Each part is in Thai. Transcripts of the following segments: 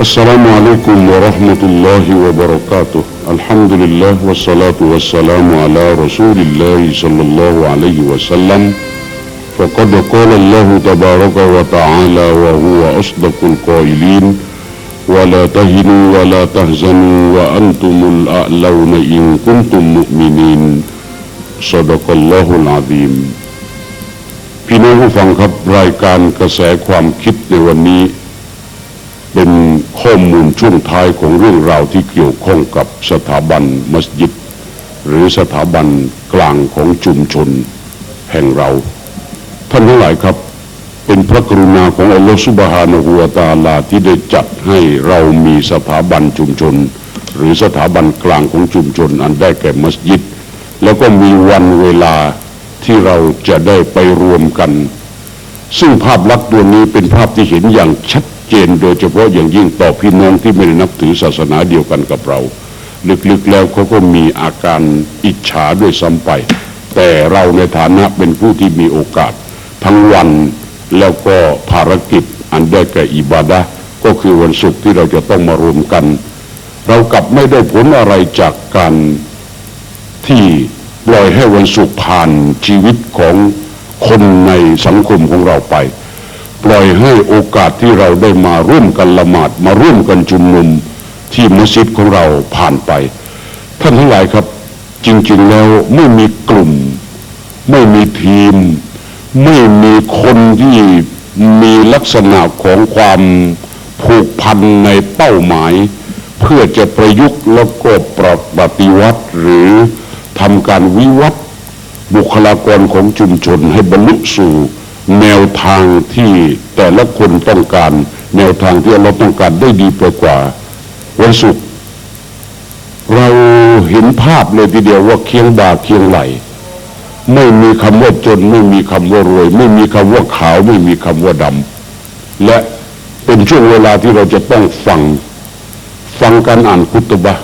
السلام عليكم ورحمة الله وبركاته الحمد لله والصلاة والسلام على رسول الله صلى الله عليه وسلم فقد قال الله تبارك وتعالى وهو أصدق القائلين ولا تهنوا ولا تحزنوا وأنتم الأعلون إن كنتم مؤمنين صدق الله العظيم พี่น้องผู้ฟังครับรายการกระแสความคิดในวันนี้ เป็น ข้อมูลช่วงท้ายของเรื่องราวที่เกี่ยวข้องกับสถาบันมัสยิด หรือสถาบันกลางของชุมชนแห่งเรา ท่านทั้งหลายครับเป็นพระกรุณาของอัลลอฮฺสุบฮานะฮูวะตาลาที่ได้จัดให้เรามีสถาบันชุมชน หรือสถาบันกลางของชุมชน อันได้แก่มัสยิด แล้วก็มีวันเวลาที่เราจะได้ไปรวมกัน ซึ่งภาพลักษณ์ตัวนี้เป็นภาพที่เห็นอย่างชัด เจนโดยเฉพาะอย่างยิ่งต่อพี่น้องที่ไม่ได้นับถือศาสนาเดียวกันกับเรา ลึกๆแล้วเขาก็มีอาการอิจฉาด้วยซ้ำไป แต่เราในฐานะเป็นผู้ที่มีโอกาส ทั้งวันแล้วก็ภารกิจอันได้แก่อิบาดะก็คือวันศุกร์ที่เราจะต้องมารวมกัน เรากลับไม่ได้ผลอะไรจากการที่ปล่อยให้วันศุกร์ผ่านชีวิตของคนในสังคมของเราไป ปล่อยให้โอกาสที่เราได้มาร่วมกันละหมาดมาร่วมกันชุมนุมที่มัสยิดของเราผ่านไป ท่านทั้งหลายครับจริงๆแล้วไม่มีกลุ่ม ไม่มีทีม ไม่มีคนที่มีลักษณะของความผูกพันในเป้าหมาย เพื่อจะประยุกต์แล้วก็ปรับปฏิวัติหรือทำการวิวัฒน์บุคลากรของชุมชนให้บรรลุสู่ แนวทางที่แต่ละคนต้องการ แนวทางที่เราต้องการได้ดีไปกว่า วันศุกร์เราเห็นภาพเลยทีเดียวว่าเคียงบ่าเคียงไหล ไม่มีคำว่าจน ไม่มีคำว่ารวย ไม่มีคำว่าขาว ไม่มีคำว่าดำและเป็นช่วงเวลาที่เราจะต้องฟังฟังการอ่านคุตบะ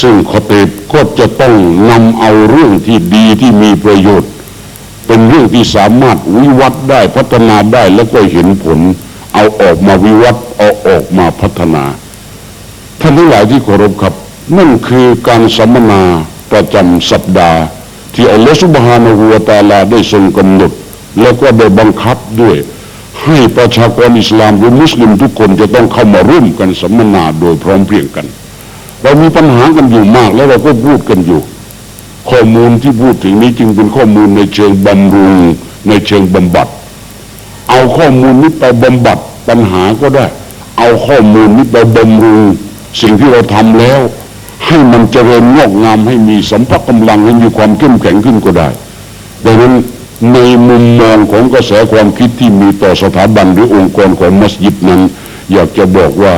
ซึ่งขอเตบก็จะต้องนำเอาเรื่องที่ดีที่มีประโยชน์ เป็นเรื่องที่สามารถวิวัฒน์ได้พัฒนาได้แล้วก็เห็นผล เอาออกมาวิวัฒน์เอาออกมาพัฒนาท่านทั้งหลายที่เคารพครับ นั่นคือการสัมมนาประจำสัปดาห์ ที่อัลลอฮฺสุบฮานะฮูวตาลาได้ทรงกำหนด แล้วก็ได้บังคับด้วย ให้ประชากรอิสลามหรือมุสลิมทุกคนจะต้องเข้ามาร่วมกันสัมมนาโดยพร้อมเพรียงกัน เรามีปัญหากันอยู่มากแล้วเราก็พูดกันอยู่ ข้อมูลที่พูดถึงนี้จึงเป็นข้อมูลในเชิงบำรุง ในเชิงบำบัด เอาข้อมูลนี้ไปบำบัดปัญหาก็ได้ เอาข้อมูลนี้ไปบำรุง สิ่งที่เราทำแล้ว ให้มันเจริญงอกงามให้มีสัมผัสกำลังให้มีความเข้มแข็งขึ้นก็ได้ดังนั้นในมุมมองของกระแสความคิดที่มีต่อสถาบันหรือองค์กรของมัสยิดนั้น อยากจะบอกว่า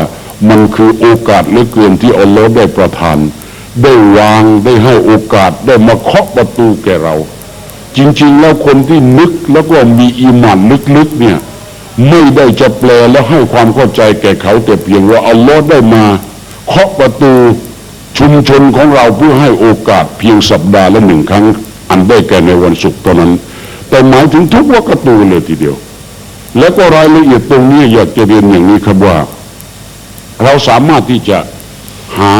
มันคือโอกาสเหลือเกินที่อัลลอฮ์ได้ประทาน ได้วางได้ให้โอกาสได้มาเคาะประตูแก่เรา จริง ๆ แล้วคนที่นึกแล้วก็มีอีหมันลึกๆเนี่ยไม่ได้จะแปลแล้วให้ความเข้าใจแก่เขาแต่เพียงว่าอัลลอฮ์ได้มาเคาะประตูชุมชนของเราเพื่อให้โอกาสเพียงสัปดาห์ละหนึ่งครั้ง อันได้แก่ในวันศุกร์เท่านั้น แต่หมายถึงทุกวักตูเลยทีเดียว แล้วก็รายละเอียดตรงนี้อยากจะเรียนอย่างนี้ครับว่า เราสามารถที่จะหา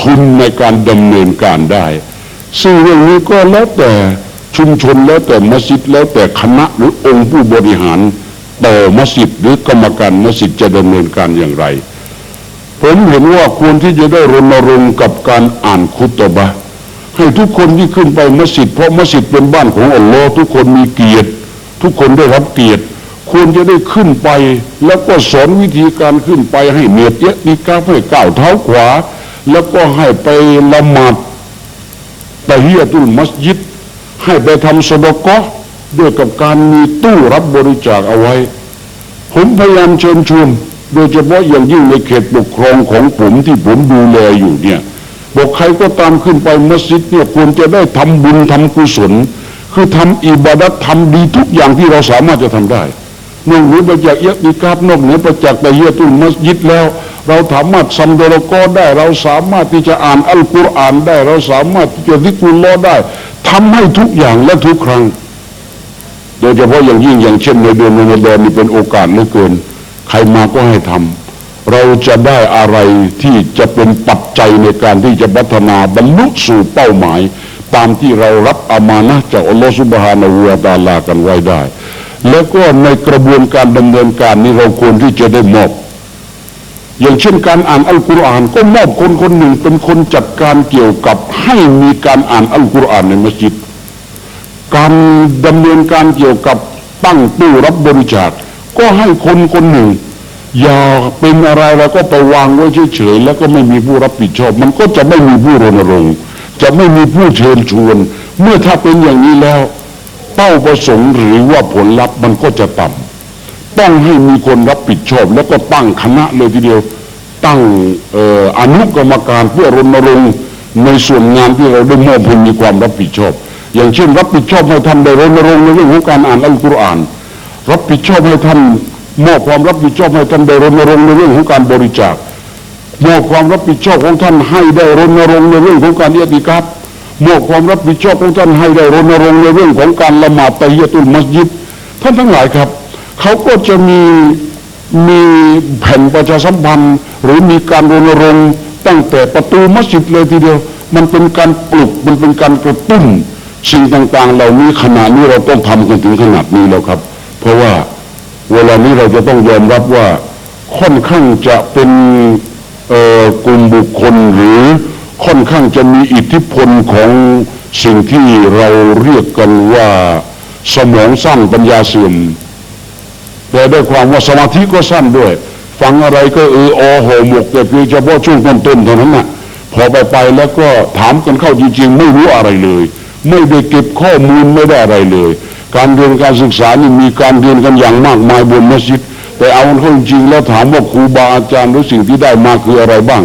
ทุนในการดำเนินการได้ซึ่งเรื่องนี้ก็แล้วแต่ชุมชนแล้วแต่มัสยิดแล้วแต่คณะหรือองค์ผู้บริหารต่อมัสยิดหรือกรรมการมัสยิดจะดำเนินการอย่างไร ผมเห็นว่าควรที่จะได้รณรงค์กับการอ่านคุตบะให้ทุกคนที่ขึ้นไปมัสยิดเพราะมัสยิดเป็นบ้านของอัลลอฮ์ทุกคนมีเกียรติ ทุกคนได้รับเกียรติ ควรจะได้ขึ้นไป แล้วก็สอนวิธีการขึ้นไปให้เนียดเยะมีก้าวให้ก้าวเท้าขวา แล้วก็ให้ไปละหมาดตะฮียตุลมัสยิด ให้ไปทำสดกะด้วยกับการมีตู้รับบริจาคเอาไว้ ผมพยายามเชิญชวน โดยเฉพาะอย่างยิ่งในเขตปกครองของผมที่ผมดูแลอยู่เนี่ย บอกใครก็ตามขึ้นไปมัสยิดเนี่ยควรจะได้ทำบุญทำกุศล คือทำอิบาดัตทำดีทุกอย่างที่เราสามารถจะทำได้นอกเหนือไปจากเยอะดีกราบนอกเหนือไปจากตะเฮียตุลมัสยิดแล้ว เราสามารถซัมโดรกอได้ เราสามารถที่จะอ่านอัลกุรอานได้ เราสามารถที่จะดิกุลลอได้ทำให้ทุกอย่างและทุกครั้ง โดยเฉพาะอย่างยิ่งอย่างเช่นในเดือนรอมฎอนนี่เป็นโอกาสเหลือเกิน ใครมาก็ให้ทำเราจะได้อะไรที่จะเป็นปัจจัยในการที่จะพัฒนาบรรลุสู่เป้าหมาย ตามที่เรารับอามานะจากอัลลอฮฺสุบฮานาหูวะตาลากันไว้ได้ แล้วก็ในกระบวนการดำเนินการนี้เราควรที่จะได้มอบ อย่างเช่นการอ่านอัลกุรอานก็มอบคนคนหนึ่งเป็นคนจัดการเกี่ยวกับให้มีการอ่านอัลกุรอานในมัสยิด การดำเนินการเกี่ยวกับตั้งตู้รับบริจาคก็ให้คนคนหนึ่ง อย่าเป็นอะไรเราก็ไปวางไว้เฉยๆแล้วก็ไม่มีผู้รับผิดชอบ มันก็จะไม่มีผู้รณรงค์จะไม่มีผู้เชิญชวน เมื่อถ้าเป็นอย่างนี้แล้ว เป้าประสงค์หรือว่าผลลัพธ์มันก็จะต่ำ ต้องให้มีคนรับผิดชอบ แล้วก็ตั้งคณะเลยทีเดียว ตั้งอออนุกรรมการเพื่อรณรงค์ในส่วนงานที่เราได้มอบให้มีความรับผิดชอบ อย่างเช่น รับผิดชอบให้ท่านได้รณรงค์ในเรื่องของการอ่านอัลกุรอาน รับผิดชอบให้ท่านมอบความรับผิดชอบให้ท่านได้รณรงค์ในเรื่องของการบริจาคมอบความรับผิดชอบของท่านให้ได้รณรงค์ในเรื่องของการเอียติกัดมอบความรับผิดชอบของท่านให้ได้รณรงค์ในเรื่องของการละหมาดตะฮียตุลมัสยิดท่านทั้งหลายครับ เขาก็จะมีมีแผ่นประชาสัมพันธ์ หรือมีการรณรงค์ตั้งแต่ประตูมัสยิดเลยทีเดียว มันเป็นการปลุกมันเป็นการกระตุ้นสิ่งต่างๆ เหล่านี้ขณะนี้เราต้องทำกันถึงขนาดนี้แล้วครับ เพราะว่าเวลานี้เราจะต้องยอมรับว่าค่อนข้างจะเป็นกลุ่มบุคคลหรือค่อนข้างจะมีอิทธิพลของสิ่งที่เราเรียกกันว่าสมองสั้นปัญญาเสื่อม แต่ด้วยความว่าสมาธิก็สั้นด้วย ฟังอะไรก็เอออโหหมกแต่เพียงเฉพาะช่วงต้นๆเท่านั้นน่ะพอไปไปแล้วก็ถามกันเข้าจริงๆ ไม่รู้อะไรเลย ไม่ได้เก็บข้อมูลไม่ได้อะไรเลย การเรียนการศึกษานี่มีการเรียนกันอย่างมากมายบนมัสยิดแต่เอาเข้าจริงแล้วถามว่าครูบาอาจารย์หรือสิ่งที่ได้มาคืออะไรบ้าง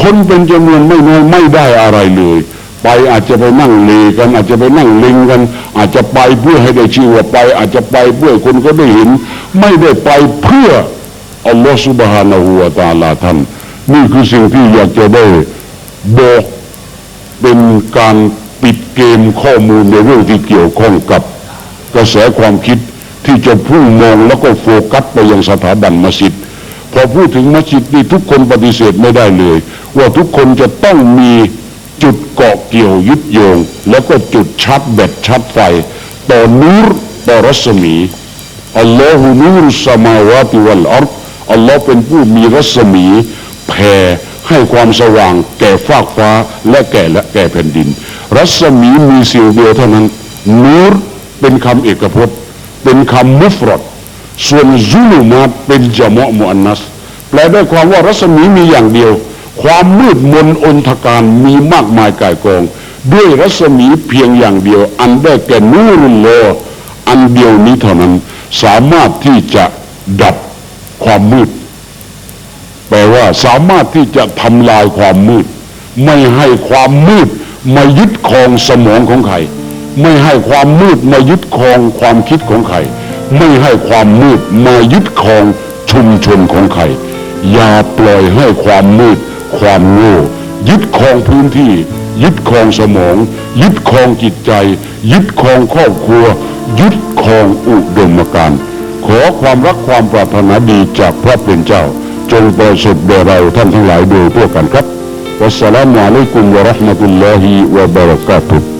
คนเป็นจำนวนไม่น้อยไม่ได้อะไรเลย ไปอาจจะไปนั่งเลกันอาจจะไปนั่งลิงกัน อาจจะไปเพื่อให้ได้ชื่อว่าไป อาจจะไปเพื่อคนก็ได้เห็น ไม่ได้ไปเพื่ออัลลอฮฺสุบฮานาหูวะตาลาท่านนี่คือสิ่งที่อยากจะได้บอกเป็นการปิดเกมข้อมูลในเรื่องที่เกี่ยวข้องกับกระแสความคิดที่จะพุ่งมองแล้วก็โฟกัสไปยังสถาบันมัสยิดพอพูดถึงมัสยิดนี่ทุกคนปฏิเสธไม่ได้เลย ว่าทุกคนจะต้องมี จุดเกาะเกี่ยวยึดโยง แล้วก็จุดชัดแบตชัดไฟ ต่อนูรต่อรัศมีอัลลอฮุนูรุสมาวาติวัลอัรฎอัลลอฮ์เป็นผู้มีรัศมีแผ่ให้ความสว่างแก่ฟากฟ้าและแก่และแก่แผ่นดิน รัศมีมีสิ่งเดียวเท่านั้น นูรเป็นคำเอกพจน์ เป็นคำมุฟรดส่วนซุลุมาตเป็นจามะมุอันนัสแปลได้ความว่ารัศมีมีอย่างเดียว ความมืดมนอนทการมีมากมายกายกอง ด้วยรัศมีเพียงอย่างเดียว อันได้แก่นูรุลลอันเดียวนี้เท่านั้น สามารถที่จะดับความมืด แปลว่าสามารถที่จะทำลายความมืด ไม่ให้ความมืดมายึดครองสมองของใคร ไม่ให้ความมืดมายึดครองความคิดของใคร ไม่ให้ความมืดมายึดครองชุมชนของใคร อย่าปล่อยให้ความมืด ความโง่ยึดครองพื้นที่ ยึดครองสมอง ยึดครองจิตใจ ยึดครองครอบครัว ยึดครองอุดมการณ์ขอความรักความปรารถนาดีจากพระเป็นเจ้า จงประสบแด่เราท่านทั้งหลายโดยทั่วกันครับวัสสลามุอะลัยกุมวะราะห์มะตุลลอฮิวะบะเราะกาตุฮ์